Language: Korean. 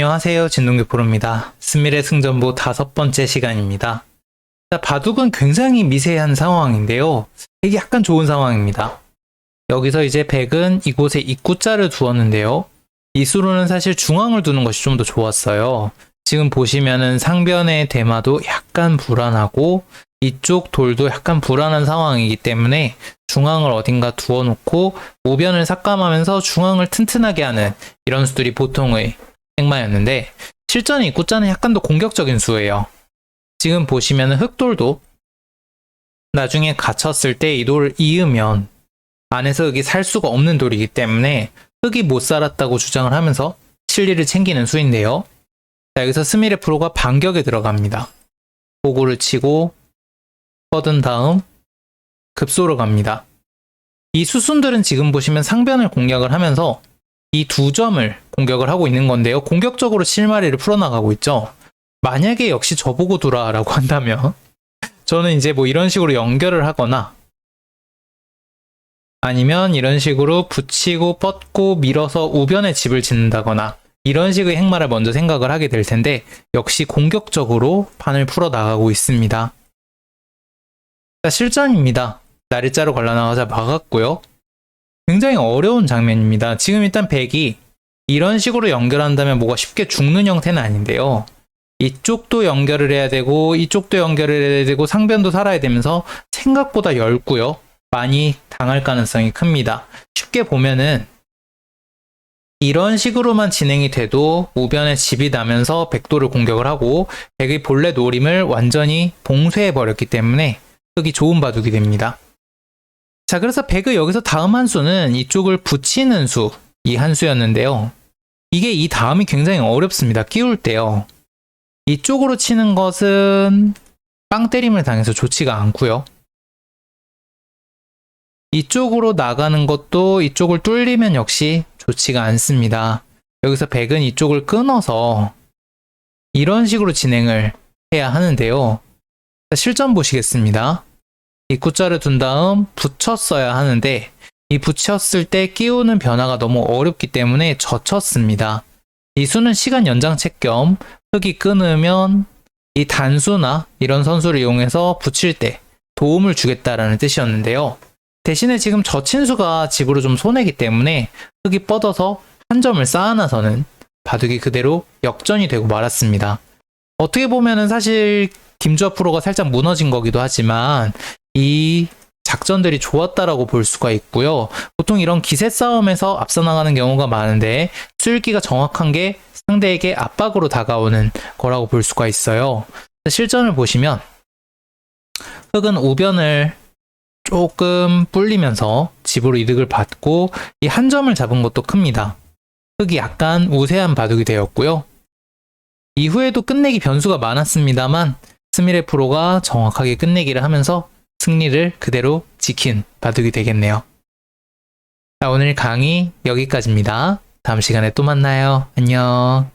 안녕하세요. 진동규 프로입니다. 스밀의 승전부 다섯 번째 시간입니다. 자, 바둑은 굉장히 미세한 상황인데요. 되게 약간 좋은 상황입니다. 여기서 이제 백은 이곳에 입구자를 두었는데요. 이 수로는 사실 중앙을 두는 것이 좀 더 좋았어요. 지금 보시면은 상변의 대마도 약간 불안하고 이쪽 돌도 약간 불안한 상황이기 때문에 중앙을 어딘가 두어놓고 우변을 삭감하면서 중앙을 튼튼하게 하는 이런 수들이 보통의 행마였는데 실전의 입구자는 약간 더 공격적인 수예요. 지금 보시면 흑돌도 나중에 갇혔을 때 이 돌을 이으면 안에서 흑이 살 수가 없는 돌이기 때문에 흑이 못 살았다고 주장을 하면서 실리를 챙기는 수인데요. 자, 여기서 스미레 프로가 반격에 들어갑니다. 보고를 치고 뻗은 다음 급소로 갑니다. 이 수순들은 지금 보시면 상변을 공략을 하면서 이 두 점을 공격을 하고 있는 건데요. 공격적으로 실마리를 풀어나가고 있죠. 만약에 역시 저보고 두라라고 한다면 저는 이제 뭐 이런 식으로 연결을 하거나 아니면 이런 식으로 붙이고 뻗고 밀어서 우변에 집을 짓는다거나 이런 식의 행마를 먼저 생각을 하게 될 텐데 역시 공격적으로 판을 풀어 나가고 있습니다. 자, 실전입니다. 날짜로 걸러나가자 막았고요. 굉장히 어려운 장면입니다. 지금 일단 백이 이런 식으로 연결한다면 뭐가 쉽게 죽는 형태는 아닌데요. 이쪽도 연결을 해야 되고 이쪽도 연결을 해야 되고 상변도 살아야 되면서 생각보다 얇고요. 많이 당할 가능성이 큽니다. 쉽게 보면은 이런 식으로만 진행이 돼도 우변에 집이 나면서 백도를 공격을 하고 백의 본래 노림을 완전히 봉쇄해 버렸기 때문에 흑이 좋은 바둑이 됩니다. 자, 그래서 백의 여기서 다음 한 수는 이쪽을 붙이는 수, 이 한 수였는데요. 이게 이 다음이 굉장히 어렵습니다. 끼울 때요. 이쪽으로 치는 것은 빵 때림을 당해서 좋지가 않고요. 이쪽으로 나가는 것도 이쪽을 뚫리면 역시 좋지가 않습니다. 여기서 백은 이쪽을 끊어서 이런 식으로 진행을 해야 하는데요. 자, 실전 보시겠습니다. 입구자를 둔 다음 붙였어야 하는데 이 붙였을 때 끼우는 변화가 너무 어렵기 때문에 젖혔습니다. 이 수는 시간 연장책 겸 흙이 끊으면 이 단수나 이런 선수를 이용해서 붙일 때 도움을 주겠다라는 뜻이었는데요. 대신에 지금 젖힌 수가 집으로 좀 손해기 때문에 흙이 뻗어서 한 점을 쌓아놔서는 바둑이 그대로 역전이 되고 말았습니다. 어떻게 보면은 사실 김주아 프로가 살짝 무너진 거기도 하지만 이 작전들이 좋았다라고 볼 수가 있고요. 보통 이런 기세 싸움에서 앞서 나가는 경우가 많은데 수일기가 정확한 게 상대에게 압박으로 다가오는 거라고 볼 수가 있어요. 실전을 보시면 흑은 우변을 조금 불리면서 집으로 이득을 받고 이 한 점을 잡은 것도 큽니다. 흑이 약간 우세한 바둑이 되었고요. 이후에도 끝내기 변수가 많았습니다만 스미레 프로가 정확하게 끝내기를 하면서 승리를 그대로 지킨 바둑이 되겠네요. 자, 오늘 강의 여기까지입니다. 다음 시간에 또 만나요. 안녕.